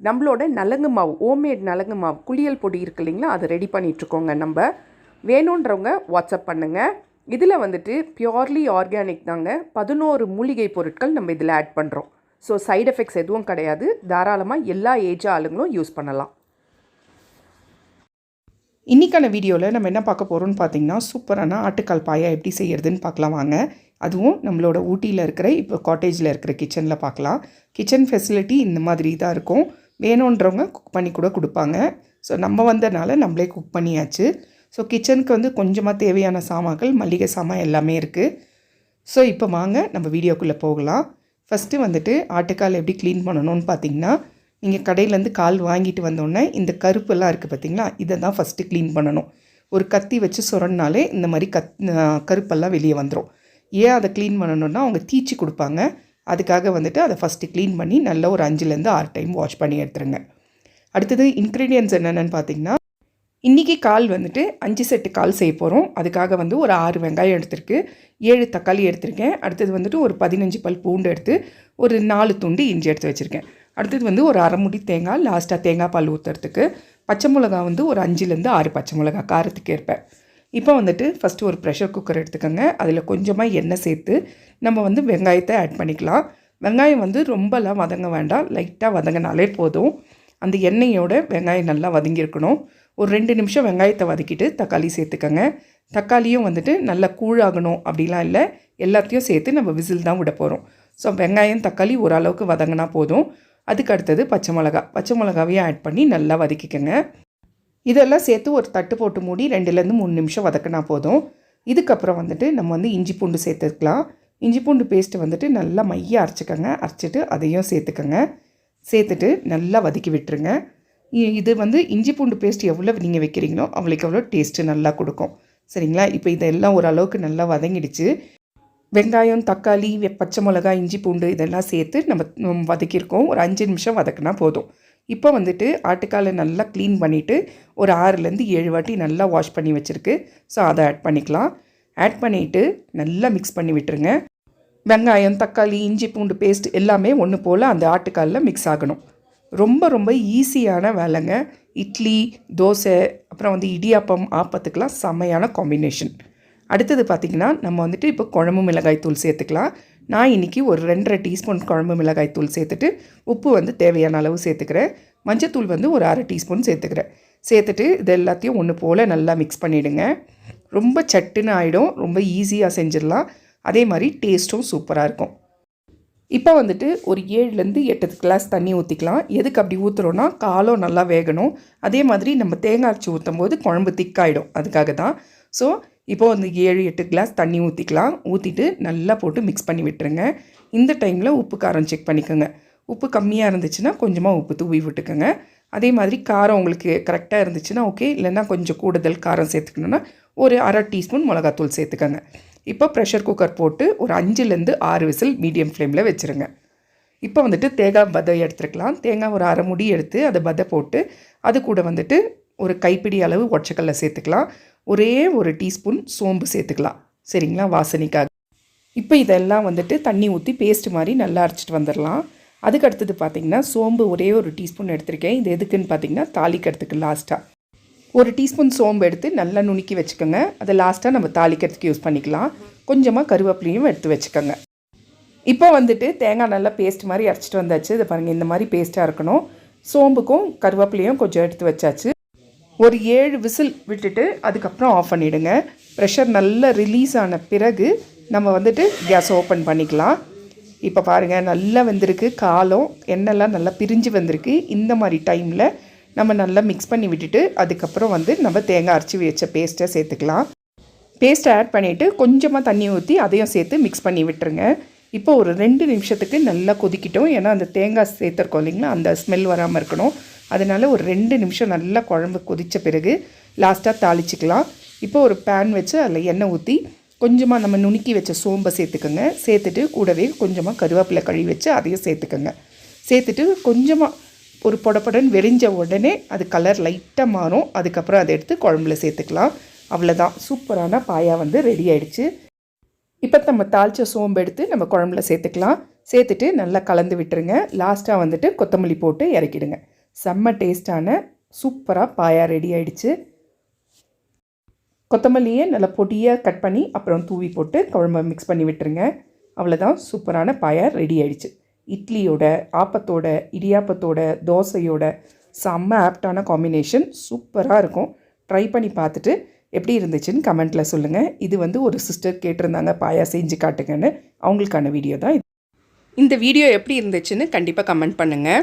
நம்மளோட நலங்கு மாவு ஹோம்மேட் நலங்கு மாவு குளியல் பொடி இருக்கு இல்லைங்களா? அதை ரெடி பண்ணிகிட்ருக்கோங்க நம்ம. வேணுன்றவங்க வாட்ஸ்அப் பண்ணுங்கள் இதில் வந்துட்டு பியோர்லி ஆர்கானிக் தாங்க. பதினோரு மூலிகை பொருட்கள் நம்ம இதில் ஆட் பண்ணுறோம் ஸோ சைடு எஃபெக்ட்ஸ் எதுவும் கிடையாது. தாராளமாக எல்லா ஏஜ் ஆளுங்களும் யூஸ் பண்ணலாம். இன்றைக்கான வீடியோவில் நம்ம என்ன பார்க்க போகிறோம்னு பார்த்தீங்கன்னா சூப்பரான ஆட்டுக்கால் பாயா எப்படி செய்யறதுன்னு பார்க்கலாம் வாங்க. அதுவும் நம்மளோட ஊட்டியில் இருக்கிற இப்போ காட்டேஜில் இருக்கிற கிச்சனில் பார்க்கலாம். கிச்சன் ஃபெசிலிட்டி இந்த மாதிரி தான் இருக்கும். வேணுன்றவங்க குக் பண்ணி கூட கொடுப்பாங்க. ஸோ நம்ம வந்தனால நம்மளே குக் பண்ணியாச்சு. ஸோ கிச்சனுக்கு வந்து கொஞ்சமாக தேவையான சாமான்கள் மளிகை சாமான் எல்லாமே இருக்குது ஸோ இப்போ வாங்க நம்ம வீடியோக்குள்ளே போகலாம். ஃபஸ்ட்டு வந்துட்டு ஆட்டுக்கால் எப்படி க்ளீன் பண்ணணும்னு பார்த்தீங்கன்னா நீங்கள் கடையிலேருந்து கால் வாங்கிட்டு வந்தோடனே இந்த கருப்பெல்லாம் இருக்குது பார்த்தீங்களா இதை தான் ஃபஸ்ட்டு க்ளீன் பண்ணணும். ஒரு கத்தி வச்சு சுரண்டினாலே இந்த மாதிரி கத் கருப்பெல்லாம் வெளியே வந்துடும் ஏன் அதை க்ளீன் பண்ணணுன்னா அவங்க தீச்சி கொடுப்பாங்க. அதுக்காக வந்துட்டு அதை ஃபஸ்ட்டு க்ளீன் பண்ணி நல்லா ஒரு அஞ்சுலேருந்து ஆறு டைம் வாஷ் பண்ணி எடுத்துருங்க. அடுத்தது இன்க்ரீடியன்ஸ் என்னென்னு பார்த்தீங்கன்னா இன்றைக்கி கால் வந்துட்டு அஞ்சு செட்டு கால் செய்ய போகிறோம் அதுக்காக வந்து ஒரு ஆறு வெங்காயம் எடுத்திருக்கு ஏழு தக்காளி எடுத்திருக்கேன். அடுத்தது வந்துட்டு ஒரு பதினஞ்சு பல் பூண்டு எடுத்து ஒரு நாலு துண்டு இஞ்சி எடுத்து வச்சுருக்கேன். அடுத்தது வந்து ஒரு அரைமுடி தேங்காய் லாஸ்ட்டாக தேங்காய் பால் ஊற்றுறதுக்கு பச்சை மிளகா வந்து ஒரு அஞ்சுலேருந்து ஆறு பச்சை மிளகா காரத்துக்கு ஏற்பேன் இப்போ வந்துட்டு ஃபஸ்ட்டு ஒரு ப்ரெஷர் குக்கர் எடுத்துக்கோங்க. அதில் கொஞ்சமாக எண்ணெய் சேர்த்து நம்ம வந்து வெங்காயத்தை ஆட் பண்ணிக்கலாம். வெங்காயம் வந்து ரொம்பலாம் வதங்க வேண்டாம். லைட்டாக வதங்கினாலே போதும். அந்த எண்ணெயோட வெங்காயம் நல்லா வதங்கியிருக்கணும். ஒரு ரெண்டு நிமிஷம் வெங்காயத்தை வதக்கிட்டு தக்காளி சேர்த்துக்கோங்க. தக்காளியும் வந்துட்டு நல்லா கூழாகணும் அப்படிலாம் இல்லை. எல்லாத்தையும் சேர்த்து நம்ம விசில் தான் விட போகிறோம் ஸோ வெங்காயம் தக்காளி ஓரளவுக்கு வதங்கினா போதும். அதுக்கு அடுத்தது பச்சை மிளகா. பச்சை மிளகாவையும் ஆட் பண்ணி நல்லா வதக்கிக்கோங்க. இதெல்லாம் சேர்த்து ஒரு தட்டு போட்டு மூடி ரெண்டுலேருந்து மூணு நிமிஷம் வதக்கினா போதும். இதுக்கப்புறம் வந்துட்டு நம்ம வந்து இஞ்சி பூண்டு சேர்த்துக்கலாம். இஞ்சி பூண்டு பேஸ்ட்டு வந்துட்டு நல்லா மைய அரைச்சிக்கோங்க. அரைச்சிட்டு அதையும் சேர்த்துக்கோங்க. சேர்த்துட்டு நல்லா வதக்கி விட்டுருங்க. இது வந்து இஞ்சி பூண்டு பேஸ்ட் எவ்வளோ நீங்கள் வைக்கிறீங்களோ அவளுக்கு எவ்வளோ டேஸ்ட்டு நல்லா கொடுக்கும். சரிங்களா? இப்போ இதெல்லாம் ஓரளவுக்கு நல்லா வதங்கிடுச்சு. வெங்காயம் தக்காளி பச்சை மிளகா இஞ்சி பூண்டு இதெல்லாம் சேர்த்து நம்ம வதக்கியிருக்கோம். ஒரு அஞ்சு நிமிஷம் வதக்கினா போதும். இப்போ வந்துட்டு ஆட்டுக்காலை நல்லா க்ளீன் பண்ணிவிட்டு ஒரு ஆறுலேருந்து ஏழு வாட்டி நல்லா வாஷ் பண்ணி வச்சுருக்கு. ஸோ அதை ஆட் பண்ணிக்கலாம். ஆட் பண்ணிவிட்டு நல்லா மிக்ஸ் பண்ணி விட்டுருங்க. வெங்காயம் தக்காளி இஞ்சி பூண்டு பேஸ்ட் எல்லாமே ஒன்று போல் அந்த ஆட்டுக்காலில் மிக்ஸ் ஆகணும். ரொம்ப ரொம்ப ஈஸியான வேலைங்க. இட்லி தோசை அப்புறம் வந்து இடியாப்பம் ஆப்பத்துக்கெலாம் செம்மையான காம்பினேஷன் அடுத்தது பார்த்திங்கன்னா நம்ம வந்துட்டு இப்போ குழம்பு மிளகாய் தூள் சேர்த்துக்கலாம். நான் இன்றைக்கி ஒரு ரெண்டரை டீஸ்பூன் குழம்பு மிளகாய் தூள் சேர்த்துட்டு உப்பு வந்து தேவையான அளவு சேர்த்துக்கிறேன். மஞ்சத்தூள் வந்து ஒரு அரை டீஸ்பூன் சேர்த்துக்கிறேன். சேர்த்துட்டு இது எல்லாத்தையும் ஒன்று போல் நல்லா மிக்ஸ் பண்ணிவிடுங்க ரொம்ப சட்டுன்னு ஆகிடும் ரொம்ப ஈஸியாக செஞ்சிடலாம். அதே மாதிரி டேஸ்ட்டும் சூப்பராக இருக்கும். இப்போ வந்துட்டு ஒரு ஏழுலேருந்து எட்டு கிளாஸ் தண்ணி ஊற்றிக்கலாம் எதுக்கு அப்படி ஊற்றுறோன்னா காலம் நல்லா வேகணும். அதே மாதிரி நம்ம தேங்காய் அரைச்சி ஊற்றும் போது குழம்பு திக்காயிடும் அதுக்காக தான் ஸோ இப்போ வந்து ஏழு எட்டு கிளாஸ் தண்ணி ஊற்றிக்கலாம் ஊற்றிட்டு நல்லா போட்டு மிக்ஸ் பண்ணி விட்டுருங்க. இந்த டைமில் உப்பு காரம் செக் பண்ணிக்கோங்க. உப்பு கம்மியாக இருந்துச்சுன்னா கொஞ்சமாக உப்பு தூவி விட்டுக்கோங்க. அதே மாதிரி காரம் உங்களுக்கு கரெக்டாக இருந்துச்சுன்னா ஓகே இல்லைன்னா கொஞ்சம் கூடுதல் காரம் சேர்த்துக்கணுன்னா ஒரு அரை டீஸ்பூன் மிளகாத்தூள் சேர்த்துக்கோங்க. இப்போ ப்ரெஷர் குக்கர் போட்டு ஒரு அஞ்சுலேருந்து ஆறு விசில் மீடியம் ஃப்ளேமில் வச்சுருங்க. இப்போ வந்துட்டு தேங்காய் பதை எடுத்துருக்கலாம். தேங்காய் ஒரு அரை முடி எடுத்து அதை பதை போட்டு அது கூட வந்துட்டு ஒரு கைப்பிடி அளவு ஒச்சக்கல்ல சேர்த்துக்கலாம். ஒரே ஒரு டீஸ்பூன் சோம்பு சேர்த்துக்கலாம். சரிங்களா? வாசனைக்காக. இப்போ இதெல்லாம் வந்துட்டு தண்ணி ஊற்றி பேஸ்ட் மாதிரி நல்லா அரைச்சிட்டு வந்துடலாம். அதுக்கு அடுத்தது பார்த்திங்கன்னா சோம்பு ஒரே ஒரு டீஸ்பூன் எடுத்திருக்கேன். இது எதுக்குன்னு பார்த்தீங்கன்னா தாளிக்கிறதுக்கு லாஸ்ட்டாக ஒரு டீஸ்பூன் சோம்பு எடுத்து நல்லா நுணுக்கி வச்சுக்கோங்க. அதை லாஸ்ட்டாக நம்ம தாளிக்கிறதுக்கு யூஸ் பண்ணிக்கலாம். கொஞ்சமாக கருவேப்பிலையும் எடுத்து வச்சுக்கோங்க. இப்போ வந்துட்டு தேங்காய் நல்லா பேஸ்ட் மாதிரி அரைச்சிட்டு வந்தாச்சு. இதை பாருங்கள் இந்த மாதிரி பேஸ்ட்டாக இருக்கணும். சோம்புக்கும் கருவேப்பிலையும் கொஞ்சம் எடுத்து வச்சாச்சு. ஒரு ஏழு விசில் விட்டுட்டு அதுக்கப்புறம் ஆஃப் பண்ணிவிடுங்க ப்ரெஷர் நல்லா ரிலீஸ் ஆன பிறகு நம்ம வந்துட்டு கேஸ் ஓப்பன் பண்ணிக்கலாம். இப்போ பாருங்கள் நல்லா வந்திருக்கு. காலம் எண்ணெய்லாம் நல்லா பிரிஞ்சு வந்திருக்கு. இந்த மாதிரி டைமில் நம்ம நல்லா மிக்ஸ் பண்ணி விட்டுட்டு அதுக்கப்புறம் வந்து நம்ம தேங்காய் அரைச்சி வச்ச பேஸ்ட்டை சேர்த்துக்கலாம். பேஸ்ட்டை ஆட் பண்ணிவிட்டு கொஞ்சமாக தண்ணி ஊற்றி அதையும் சேர்த்து மிக்ஸ் பண்ணி விட்டுருங்க. இப்போ ஒரு ரெண்டு நிமிஷத்துக்கு நல்லா கொதிக்கிட்டோம். ஏன்னா அந்த தேங்காய் சேர்த்துருக்கோம் இல்லைங்களா? அந்த ஸ்மெல் வராமல் இருக்கணும். அதனால் ஒரு ரெண்டு நிமிஷம் நல்லா குழம்பு கொதித்த பிறகு லாஸ்ட்டாக தாளிச்சிக்கலாம். இப்போ ஒரு பேன் வச்சு அதில் எண்ணெய் ஊற்றி கொஞ்சமாக நம்ம நுணுக்கி வச்ச சோம்பை சேர்த்துக்கோங்க. சேர்த்துட்டு கூடவே கொஞ்சமாக கருவேப்பிலை கழுவி வச்சு அதையும் சேர்த்துக்கோங்க. சேர்த்துட்டு கொஞ்சமாக ஒரு பொடப்பொடன் வெறிஞ்ச உடனே அது கலர் லைட்டாக மாறும். அதுக்கப்புறம் அதை எடுத்து குழம்புல சேர்த்துக்கலாம். அவ்வளோதான் சூப்பரான பாயா வந்து ரெடி ஆயிடுச்சு. இப்போ நம்ம தாளித்த சோம்பு எடுத்து நம்ம குழம்புல சேர்த்துக்கலாம். சேர்த்துட்டு நல்லா கலந்து விட்டுருங்க. லாஸ்ட்டாக வந்துட்டு கொத்தமல்லி போட்டு இறக்கிடுங்க. செம்ம டேஸ்டான சூப்பராக பாயா ரெடி ஆயிடுச்சு. கொத்தமல்லியை நல்லா பொடியாக கட் பண்ணி அப்புறம் தூவி போட்டு குழம்ப மிக்ஸ் பண்ணி விட்டுருங்க. அவ்வளோதான் சூப்பரான பாயா ரெடி ஆயிடுச்சு. இட்லியோட ஆப்பத்தோட இடியாப்பத்தோட தோசையோட செம்ம ஆப்டான காம்பினேஷன் சூப்பராக இருக்கும். ட்ரை பண்ணி பார்த்துட்டு எப்படி இருந்துச்சுன்னு கமெண்ட்டில் சொல்லுங்கள் இது வந்து ஒரு சிஸ்டர் கேட்டிருந்தாங்க பாயா செஞ்சு காட்டுங்கன்னு. அவங்களுக்கான வீடியோ தான் இந்த வீடியோ எப்படி இருந்துச்சுன்னு கண்டிப்பாக கமெண்ட் பண்ணுங்கள்